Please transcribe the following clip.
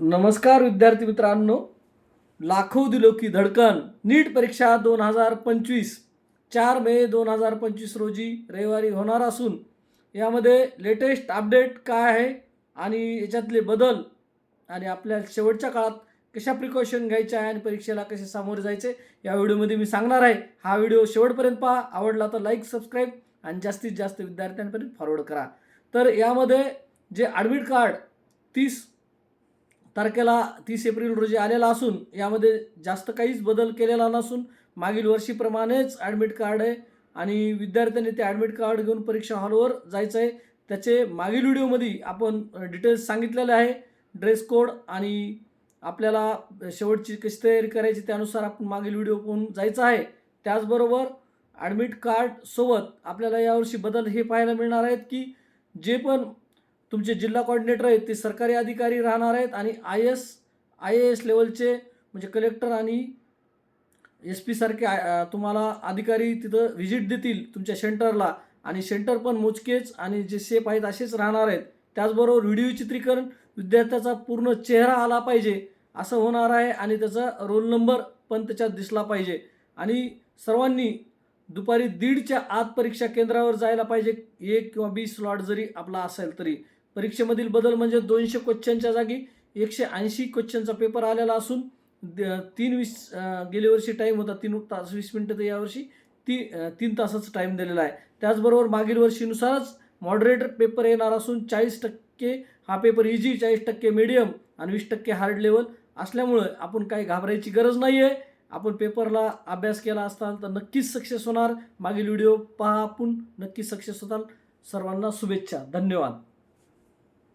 नमस्कार विद्यार्थी मित्रांनो. लाखो दिलो की धडकन. नीट परीक्षा दोन हजार पंचवीस. चार मे दोन हजार पंचवीस रोजी रविवारी होणार असून यामध्ये लेटेस्ट अपडेट काय आहे आणि याच्यातले बदल आणि आपल्या शेवटच्या काळात कशा प्रिकॉशन घ्यायच्या आहे आणि परीक्षेला कसे सामोरे जायचे या व्हिडिओमध्ये मी सांगणार आहे. हा व्हिडिओ शेवटपर्यंत पहा. आवडला तर लाईक सबस्क्राईब आणि जास्तीत जास्त विद्यार्थ्यांपर्यंत फॉरवर्ड करा. तर यामध्ये जे ॲडमिट कार्ड तीस तारखेला तीस एप्रिल रोजी आलेला असून यामध्ये जास्त काहीच बदल केलेला नसून मागील वर्षीप्रमाणेच ॲडमिट कार्ड आहे आणि विद्यार्थ्यांनी ते ॲडमिट कार्ड घेऊन परीक्षा हॉलवर जायचं आहे त्याचे मागील व्हिडिओमध्ये आपण डिटेल्स सांगितलेले आहे. ड्रेस कोड आणि आपल्याला शेवटची कशी तयारी करायची त्यानुसार आपण मागील व्हिडिओ पाहून जायचं आहे. त्याचबरोबर ॲडमिट कार्डसोबत आपल्याला यावर्षी बदल हे पाहायला मिळणार आहेत की जे पण तुमचे जिल्हा कॉर्डिनेटर आहेत ते सरकारी अधिकारी राहणार आहेत आणि I S I A S लेवलचे म्हणजे कलेक्टर आणि एस पी सारखे तुम्हाला अधिकारी तिथं व्हिजिट देतील तुमच्या सेंटरला आणि सेंटर पण मोजकेच आणि जे सेफ आहेत असेच राहणार आहेत. त्याचबरोबर व्हिडिओ चित्रीकरण विद्यार्थ्याचा पूर्ण चेहरा आला पाहिजे असं होणार आहे आणि त्याचा रोल नंबर पण त्याच्यात दिसला पाहिजे. आणि सर्वांनी दुपारी दीडच्या आत परीक्षा केंद्रावर जायला पाहिजे एक किंवा बी स्लॉट जरी आपला असेल तरी. परीक्षेमधील बदल म्हणजे दोनशे क्वेश्चनच्या जागी एकशे ऐंशी क्वेश्चनचा पेपर आलेला असून द- तीन वीस गेल्या वर्षी टाईम होता तीन तास वीस मिनटं तर यावर्षी ती तीन तासाचा टाईम दिलेला आहे. त्याचबरोबर मागील वर्षीनुसारच मॉडरेटर पेपर येणार असून चाळीस टक्के हा पेपर इझी चाळीस टक्के मीडियम आणि वीस टक्के हार्ड लेवल असल्यामुळं आपण काही घाबरायची गरज नाही आहे आपण पेपरला अभ्यास केला असताल तर नक्कीच सक्सेस होणार. मागील व्हिडिओ पहा आपण. नक्कीच सक्सेस होताल. सर्वांना शुभेच्छा. धन्यवाद.